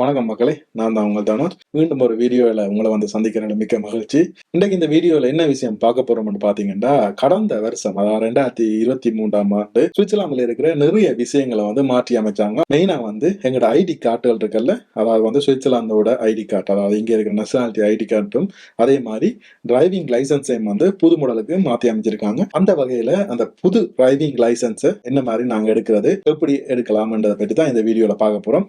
வணக்கம் மக்களே நான் தான் உங்கள் தானோர். மீண்டும் ஒரு வீடியோவில் உங்களை வந்து சந்திக்கிறேன் மிக்க மகிழ்ச்சி. இன்றைக்கு இந்த வீடியோவில் என்ன விஷயம் பார்க்க போறோம்னு பார்த்தீங்கன்னா கடந்த வருஷம் அதாவது ரெண்டாயிரத்தி இருபத்தி மூன்றாம் ஆண்டு சுவிட்சர்லாந்தில் இருக்கிற நிறைய விஷயங்களை வந்து மாற்றி அமைச்சாங்க. மெயினாக வந்து எங்களோட ஐடி கார்டுகள் இருக்குல்ல அதாவது வந்து சுவிட்சர்லாந்தோட ஐடி கார்டு அதாவது இங்கே இருக்கிற நேஷனாலிட்டி ஐடி கார்டும் அதே மாதிரி டிரைவிங் லைசன்ஸையும் வந்து புது மாடலுக்கு மாற்றி அமைச்சிருக்காங்க. அந்த வகையில் அந்த புது டிரைவிங் லைசன்ஸை என்ன மாதிரி நாங்கள் எடுக்கிறது எப்படி எடுக்கலாம்ன்றதை பற்றி தான் இந்த வீடியோவில் பார்க்க போகிறோம்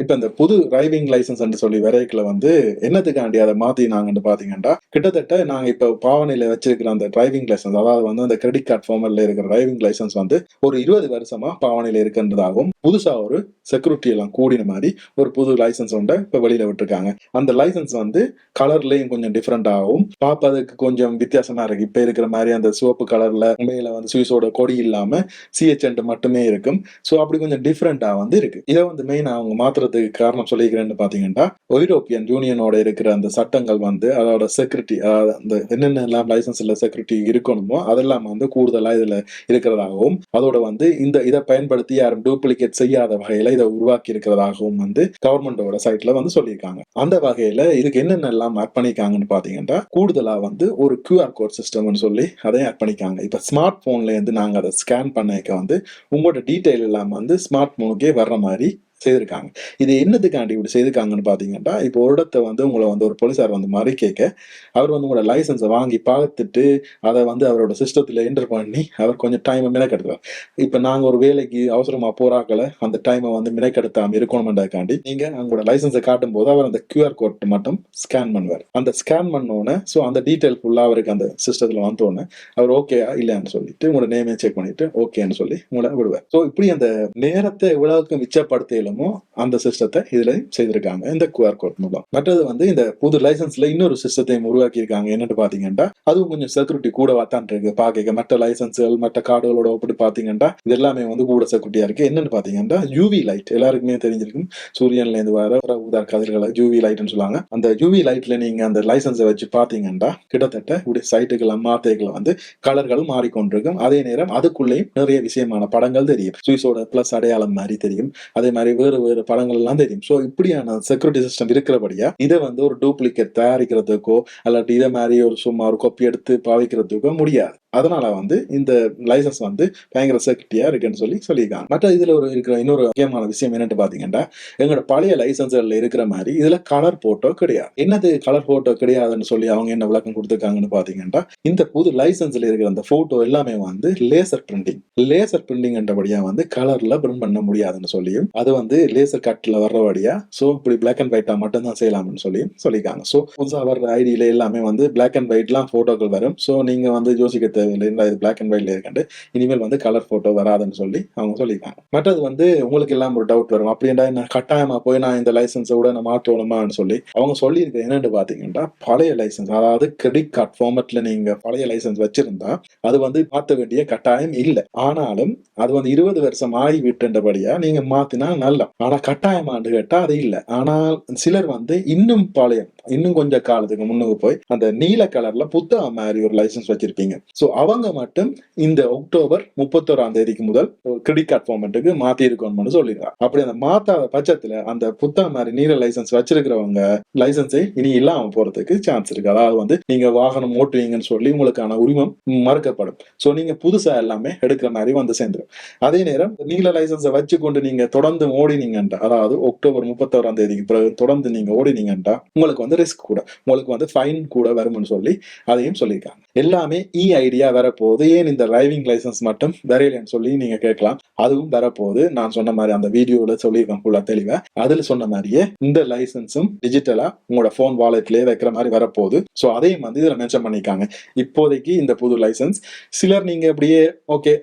இப்ப இந்த புது டிரைவிங் லைசன்ஸ் சொல்லி வரைக்கல வந்து என்னத்துக்காண்டி அதை மாத்தினாங்கன்னு பாத்தீங்கன்னா கிட்டத்தட்ட நாங்க இப்ப பாவனையில வச்சிருக்கிற அந்த டிரைவிங் லைசன்ஸ் அதாவது வந்து அந்த கிரெடிட் கார்டு ஃபார்மர்ல இருக்கிற டிரைவிங் லைசன்ஸ் வந்து ஒரு இருபது வருஷமா பாவனையில இருக்குன்றதாகவும் புதுசா ஒரு செக்யூரிட்டி எல்லாம் கூடின மாதிரி ஒரு புது லைசன்ஸ் ஒன்றை இப்ப வெளியில விட்டுருக்காங்க. அந்த லைசன்ஸ் வந்து கலர்லயும் கொஞ்சம் டிஃப்ரெண்ட் ஆகும் கொஞ்சம் வித்தியாசமா இருக்கு. இப்ப இருக்கிற மாதிரி அந்த சிவப்பு கலர்ல மேல வந்து சுவிஸோட கொடி இல்லாம சிஹெச்என்ட் மட்டுமே இருக்கும். ஸோ அப்படி கொஞ்சம் டிஃப்ரெண்டா வந்து இருக்கு. இதை வந்து மெயின் அவங்க சொல்றதுக்கு காரணம் சொல்லிக்கிறேன்னு பாத்தீங்கன்னா ஐரோப்பியன் யூனியனோட இருக்கிற அந்த சட்டங்கள் வந்து அதோட செக்யூரிட்டி அந்த என்னென்ன எல்லாம் லைசன்ஸ்ல செக்யூரிட்டி இருக்கணுமோ அதெல்லாம் வந்து கூடுதலா இதுல இருக்கிறதாகவும் அதோட வந்து இந்த இதை பயன்படுத்தி யாரும் டூப்ளிகேட் செய்யாத வகையில இதை உருவாக்கி இருக்கிறதாகவும் வந்து கவர்மெண்டோட சைட்ல வந்து சொல்லியிருக்காங்க. அந்த வகையில இதுக்கு என்னென்ன எல்லாம் ஆட் பண்ணிருக்காங்கன்னு பாத்தீங்கன்னா கூடுதலா வந்து ஒரு கியூஆர் கோட் சிஸ்டம்னு சொல்லி அதையும் ஆட் பண்ணிருக்காங்க இப்ப ஸ்மார்ட் போன்ல இருந்து நாங்க அதை ஸ்கேன் பண்ணிக்க வந்து உங்களோட டீட்டெயில் எல்லாம் வந்து ஸ்மார்ட் போனுக்கே வர்ற மாதிரி செய்திருக்காங்க. இது என்னதுக்காண்டி இப்படி செய்திருக்காங்கன்னு பார்த்தீங்கன்னா இப்போ ஒரு இடத்த வந்து உங்களை வந்து ஒரு போலீஸார் வந்து மாதிரி கேட்க அவர் வந்து உங்களோட லைசன்ஸை வாங்கி பார்த்துட்டு அதை வந்து அவரோட சிஸ்டத்தில் என்டர் பண்ணி அவர் கொஞ்சம் டைமை மினக்கெடுத்துவார் இப்போ நாங்கள் ஒரு வேலைக்கு அவசரமாக போறாக்களை அந்த டைமை வந்து மினக்கெடுத்தாமல் இருக்கணுமென்றதுக்காண்டி நீங்கள் அவங்களோட லைசன்ஸை காட்டும் போது அவர் அந்த கியூஆர் கோட் மட்டும் ஸ்கேன் பண்ணுவார். அந்த ஸ்கேன் பண்ணோன்னே ஸோ அந்த டீட்டெயில் ஃபுல்லாக அவருக்கு அந்த சிஸ்டத்தில் வந்தோடனே அவர் ஓகேயா இல்லையான்னு சொல்லிட்டு உங்களோட நேமே செக் பண்ணிட்டு ஓகேன்னு சொல்லி உங்களை விடுவார். ஸோ இப்படி அந்த நேரத்தை எவ்வளவுக்கு மிச்சப்படுத்தலுமோ அந்த சிஸ்டத்தை இதுல செய்திருக்காங்க. இந்த QR கோட் மூலம். மற்றது வந்து இந்த புது லைசன்ஸ்ல இன்னொரு சிஸ்டத்தையும் உருவாக்கி இருக்காங்க என்னன்னு பாத்தீங்கன்னா அதுவும் கொஞ்சம் செக்யூரிட்டி கூடவா தான் இருக்கு. பாக்க மற்ற லைசன்ஸ்கள் மற்ற கார்டுகளோட ஒப்பிட்டு பாத்தீங்கன்னா இது எல்லாமே வந்து கூட செக்யூரிட்டியா இருக்கு. என்னன்னு பாத்தீங்கன்னா யூவி லைட் எல்லாருக்குமே தெரிஞ்சிருக்கும். சூரியன்ல இருந்து வர வர ஊதா கதிர்களை யூவி லைட்னு சொல்லுவாங்க. அந்த யூவி லைட்ல நீங்க அந்த லைசன்ஸை வச்சு பாத்தீங்கன்னா கிட்டத்தட்ட இப்படி சைட்டுகள் மாத்தைகளை வந்து கலர்கள் மாறிக்கொண்டிருக்கும். அதே நேரம் அதுக்குள்ளேயும் நிறைய விஷயமான படங்கள் தெரியும். சுவிஸோட பிளஸ் அடையாளம் மாதிரி தெரியும். அதே மாதிரி வேறு வேறு படங்கள் எல்லாம் தெரியும். ஸோ இப்படியான செக்யூரிட்டி சிஸ்டம் இருக்கிறபடியா இதை வந்து ஒரு டூப்ளிகேட் தயாரிக்கிறதுக்கோ அல்லாட்டி இதை மாதிரி ஒரு சும்மா ஒரு கொப்பி எடுத்து பாவிக்கிறதுக்கோ முடியாது. அதனால வந்து இந்த லைசன்ஸ் வந்து பயங்கர செக்யூரிட்டியா இருக்குன்னு சொல்லி சொல்லியிருக்காங்க. மற்ற இதுல ஒரு இருக்கிற இன்னொரு முக்கியமான விஷயம் என்னன்னு பாத்தீங்கன்னா எங்களோட பழைய லைசன்ஸ்ல இருக்கிற மாதிரி இதுல கலர் போட்டோ கிடையாது. என்னது கலர் போட்டோ கிடையாதுன்னு சொல்லி அவங்க என்ன விளக்கம் கொடுத்துருக்காங்கன்னு பாத்தீங்கன்னா இந்த புது லைசன்ஸ்ல இருக்கிற அந்த போட்டோ எல்லாமே வந்து லேசர் பிரிண்டிங் லேசர் பிரிண்டிங் என்றபடியா வந்து கலர்ல பிரிண்ட் பண்ண முடியாதுன்னு சொல்லியும் அது வந்து லேசர் கட்ல வர்றபடியா சோ இப்படி பிளாக் அண்ட் ஒயிட்டா மட்டும் தான் செய்யலாம்னு சொல்லியும் சொல்லியிருக்காங்க. சோ புதுசாக வர்ற ஐடியில எல்லாமே வந்து பிளாக் அண்ட் ஒயிட்லாம் போட்டோக்கள் வரும். சோ நீங்க வந்து யோசிக்க தேவையில்லை இல்லை இது பிளாக் அண்ட் ஒயிட்ல இருக்கண்டு இனிமேல் வந்து கலர் போட்டோ வராதுன்னு சொல்லி அவங்க சொல்லியிருக்காங்க. மற்றது வந்து உங்களுக்கு எல்லாம் ஒரு டவுட் வரும். அப்படின்டா என்ன? கட்டாயமா போய் நான் இந்த லைசன்ஸை விட நான் மாற்றணுமான்னு சொல்லி அவங்க சொல்லியிருக்க என்னன்னு பார்த்தீங்கன்னா பழைய லைசன்ஸ் அதாவது கிரெடிட் கார்டு ஃபார்மட்ல நீங்க பழைய லைசன்ஸ் வச்சிருந்தா அது வந்து மாற்ற வேண்டிய கட்டாயம் இல்லை. ஆனாலும் அது வந்து இருபது வருஷம் ஆகி விட்டுன்றபடியா நீங்க மாத்தினா நல்லா. ஆனா கட்டாயமான்னு கேட்டா அது இல்லை. ஆனால் சிலர் வந்து இன்னும் பழைய இன்னும் கொஞ்சம் காலத்துக்கு முன்னுக்கு போய் அந்த நீல கலர்ல புத்தகம் மாதிரி ஒரு லைசன்ஸ் வச்சிருப்பீங்க. சோ அவங்க மட்டும் இந்த அக்டோபர் முப்பத்தோராம் தேதிக்கு முதல் கிரெடிட் கார்டு ஃபார்மெட்டுக்கு மாத்தி இருக்கணும்னு சொல்லிடுறாங்க அப்படி அந்த மாத்தாத பட்சத்துல அந்த புத்தகம் மாதிரி நீல லைசன்ஸ் வச்சிருக்கிறவங்க லைசன்ஸை இனி இல்லாம போறதுக்கு சான்ஸ் இருக்கு. அதாவது வந்து நீங்க வாகனம் ஓட்டுவீங்கன்னு சொல்லி உங்களுக்கான உரிமம் மறுக்கப்படும். சோ நீங்க புதுசா எல்லாமே எடுக்கிற மாதிரி வந்து சேர்ந்துடும் அதே நேரம் நீல லைசன்ஸை வச்சு கொண்டு நீங்க தொடர்ந்து ஓடினீங்கன்றா அதாவது அக்டோபர் முப்பத்தோராம் தேதிக்கு பிறகு தொடர்ந்து நீங்க ஓடினீங்கன்றா உங்களுக்கு வந்து ரிஸ்க் கூட உங்களுக்கு வந்து ஃபைன் கூட வரும்னு சொல்லி அதையும் சொல்லியிருக்காங்க. எல்லாமே இ ஐடியா வரப்போகுது. ஏன் இந்த டிரைவிங் லைசன்ஸ் மட்டும் வரையலன்னு சொல்லி நீங்க கேட்கலாம். அதுவும் வரப்போகுது. நான் சொன்ன மாதிரி அந்த வீடியோல சொல்லியிருக்கேன் ஃபுல்லா தெளிவா. அதுல சொன்ன மாதிரியே இந்த லைசன்ஸும் டிஜிட்டலா உங்களோட போன் வாலெட்லயே வைக்கிற மாதிரி வரப்போகுது. ஸோ அதையும் வந்து இதுல மென்ஷன் பண்ணிக்காங்க இப்போதைக்கு இந்த புது லைசன்ஸ் சிலர் நீங்க அப்படியே ஓகே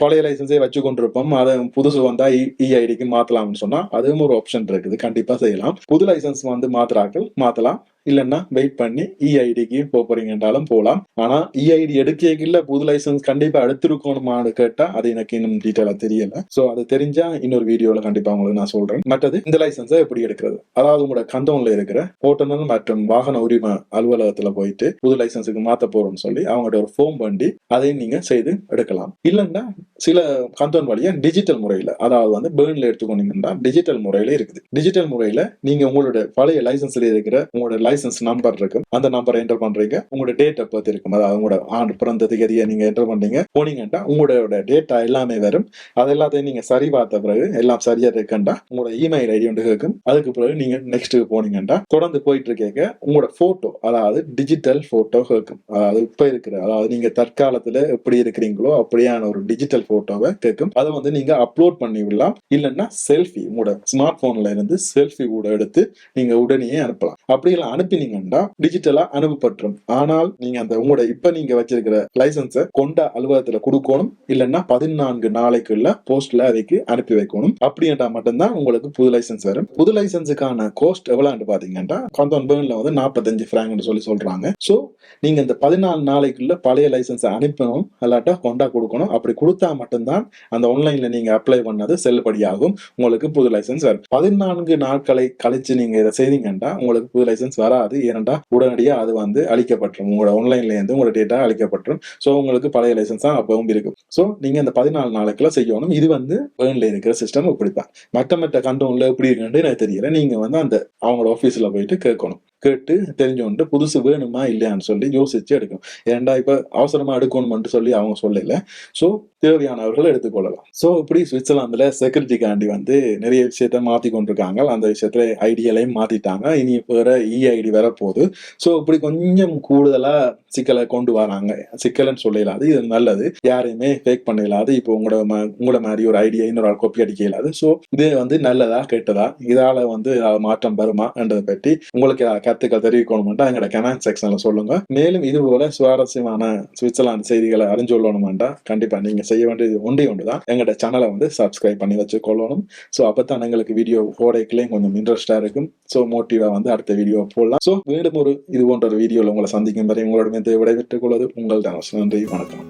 பழைய லைசன்ஸே வச்சு கொண்டிருப்போம். அதை புதுசு வந்தா இஐடிக்கு மாத்தலாம்னு சொன்னா அதுவும் ஒரு ஆப்ஷன் இருக்குது. கண்டிப்பா செய்யலாம். புது லைசன்ஸ் வந்து மாத்துறாக்கள் மாத்தலாம். இல்லைன்னா வெயிட் பண்ணி இஐடிக்கு போறீங்கன்றாலும் போகலாம் ஆனா இஐடி எடுக்கல புது லைசன்ஸ் கண்டிப்பா எடுத்திருக்கணுமான்னு கேட்டா அது எனக்கு இன்னும் டீட்டெயிலா தெரியல. சோ அது தெரிஞ்சா இன்னொரு வீடியோல கண்டிப்பா உங்களுக்கு நான் சொல்றேன். மற்றது இந்த லைசன்ஸை எப்படி எடுக்கிறது? அதாவது உங்களோட கந்தோன்ல இருக்கிற ஓட்டுநர் மற்றும் வாகன உரிமை அலுவலகத்துல போயிட்டு புது லைசன்ஸுக்கு மாத்த போறோம்னு சொல்லி அவங்கள்ட்ட ஒரு ஃபோம் பண்ணி அதையும் நீங்க செய்து எடுக்கலாம். இல்லைன்னா சில கந்தோன் வழியா டிஜிட்டல் முறையில அதாவது வந்து பேர்ன்ல எடுத்துக்கொண்டீங்கன்னா டிஜிட்டல் முறையில இருக்குது. டிஜிட்டல் முறையில நீங்க உங்களோட பழைய லைசன்ஸ்ல இருக்கிற உங்களோட லைசன்ஸ் நம்பர் இருக்கும் அந்த நம்பரை என்டர் பண்றீங்க. உங்களோட டேட் ஆஃப் பர்த் இருக்கும். அதாவது உங்களோட ஆண்டு பிறந்த திகதியை நீங்க என்டர் பண்றீங்க. போனீங்கன்னா உங்களோட டேட்டா எல்லாமே வரும். அது எல்லாத்தையும் நீங்க சரி பார்த்த பிறகு எல்லாம் சரியா இருக்குண்டா உங்களோட இமெயில் ஐடி ஒன்று கேட்கும். அதுக்கு பிறகு நீங்க நெக்ஸ்ட் போனீங்கன்னா தொடர்ந்து போயிட்டு இருக்கேக்க உங்களோட போட்டோ அதாவது டிஜிட்டல் போட்டோ கேட்கும். அதாவது இப்ப இருக்கிற அதாவது நீங்க தற்காலத்துல எப்படி இருக்கிறீங்களோ அப்படியான ஒரு டிஜிட்டல் போட்டோவை கேட்கும். அதை வந்து நீங்க அப்லோட் பண்ணி விடலாம். இல்லைன்னா செல்ஃபி உங்களோட ஸ்மார்ட் போன்ல இருந்து செல்ஃபி கூட எடுத்து நீங்க உடனே அனுப்பலாம். அப்படியெல்லாம் அனுப்பினீங்கன்னா டிஜிட்டலா அனுப்பப்பட்டுரும். ஆனால் நீங்க அந்த உங்களோட இப்ப நீங்க வச்சிருக்கிற லைசன்ஸை கொண்ட அலுவலகத்துல கொடுக்கணும். இல்லைன்னா பதினான்கு நாளைக்குள்ள போஸ்ட்ல அதுக்கு அனுப்பி வைக்கணும். அப்படின்ட்டா மட்டும்தான் உங்களுக்கு புது லைசன்ஸ் வரும். புது லைசன்ஸுக்கான கோஸ்ட் எவ்வளவுன்னு பாத்தீங்கன்னா கந்தோன் பேர்ன்ல வந்து நாற்பத்தஞ்சு ஃபிராங்க்னு சொல்லி சொல்றாங்க. சோ நீங்க இந்த பதினாலு நாளைக்குள்ள பழைய லைசன்ஸை அனுப்பணும். அல்லாட்டா கொண்டா கொடுக்கணும். அப்படி கொடுத்தா மட்டும்தான் அந்த ஆன்லைன்ல நீங்க அப்ளை பண்ணது செல்லுபடியாகும். உங்களுக்கு புது லைசன்ஸ் வரும். பதினான்கு நாட்களை கழிச்சு நீங்க இதை செய்தீங்கன்னா உங்களுக்கு புது லைசன்ஸ் வராது. ஏனண்டா உடனடியா அது வந்து அழிக்கப்பட்டுரும் உங்களோட ஆன்லைன்லேருந்து உங்களோட டேட்டா அழிக்கப்பட்டுரும் சோ உங்களுக்கு பழைய லைசன்ஸ் தான் அப்பவும் இருக்கும் சோ நீங்க அந்த பதினாலு நாளைக்குள்ள செய்யணும். இது வந்து பேர்ன்ல இருக்கிற சிஸ்டம் இப்படித்தான் மற்ற மற்ற கண்டோன்ல எப்படி இருக்குன்னு எனக்கு தெரியல. நீங்க வந்து அந்த அவங்களோட ஆபீஸ்ல போயிட்டு கேட்கணும். கேட்டு தெரிஞ்சோன்ட்டு புதுசு வேணுமா இல்லையான்னு சொல்லி யோசிச்சு எடுக்கணும். ஏன்டா இப்ப அவசரமா எடுக்கணும்னு சொல்லி அவங்க சொல்லல. சோ தேவையானவர்கள் எடுத்துக்கொள்ளலாம். சோ இப்படி சுவிட்சர்லாந்துல செக்யூரிட்டிக்காண்டி வந்து நிறைய விஷயத்த மாத்தி கொண்டிருக்காங்க. அந்த விஷயத்துல ஐடியலையும் மாத்திட்டாங்க. இனி வேற இஐடி வர போகுது. சோ இப்படி கொஞ்சம் கூடுதலா சிக்கலை கொண்டு வராங்க. சிக்கல்னு சொல்லலாது இது நல்லது. யாரையுமே ஃபேக் பண்ணலாது இப்போ உங்களோட உங்களோட மாதிரி ஒரு ஐடியா இன்னொரு ஆள் கொப்பி அடிக்க இயலாது. ஸோ இது வந்து நல்லதா கெட்டதா இதால வந்து மாற்றம் வருமா என்றதை பற்றி உங்களுக்கு ஏதாவது கருத்துக்கள் தெரிவிக்கணுமெண்டா எங்களோட கமெண்ட் செக்ஷன்ல சொல்லுங்க. மேலும் இது போல சுவாரஸ்யமான சுவிட்சர்லாந்து செய்திகளை அறிஞ்சு அறிஞ்சொள்ளணுமெண்டா கண்டிப்பா நீங்க செய்ய வேண்டியது ஒன்றே ஒன்று தான் எங்களோட சேனலை வந்து சப்ஸ்கிரைப் பண்ணி வச்சு கொள்ளணும் ஸோ அப்பதான் எங்களுக்கு வீடியோ போடைக்குள்ளேயும் கொஞ்சம் இன்ட்ரெஸ்டா இருக்கும். ஸோ மோட்டிவா வந்து அடுத்த வீடியோ போடலாம். ஸோ மீண்டும் ஒரு இது போன்ற ஒரு வீடியோவில் உங்களை சந்திக்கும் வரை உங்களோட விடைபெற்றுக் கொள்வது உங்கள் தானஸ் நன்றி வணக்கம்.